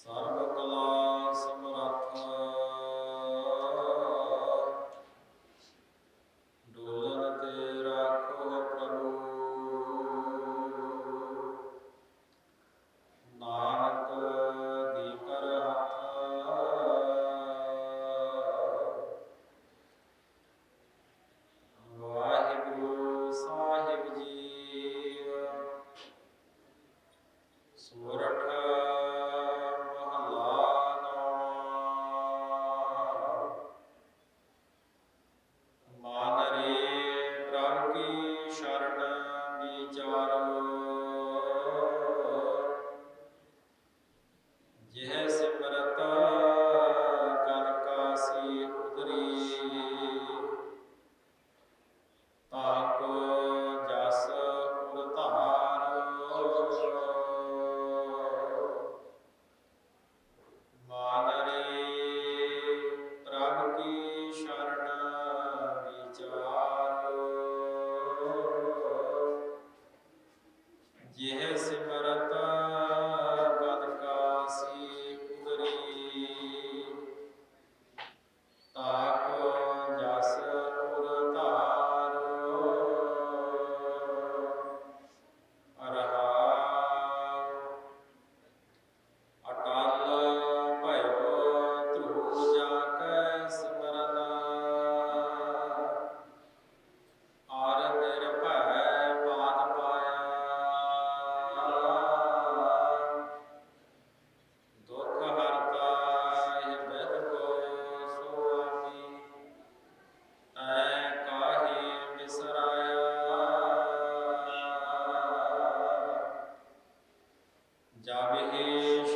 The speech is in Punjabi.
ਸਰਬ ਕਲਾ ਸਮਰੱਥ। ਡੋਲਨ ਤੇ ਰਾਖੋ ਪ੍ਰਭੂ। ਨਾਨਕ ਦੀ ਕਰ ਹੱਥ ਵਾਹਿਗੁਰੂ ਸਾਹਿਬ ਜੀ। ਸੋਰਠ শেষ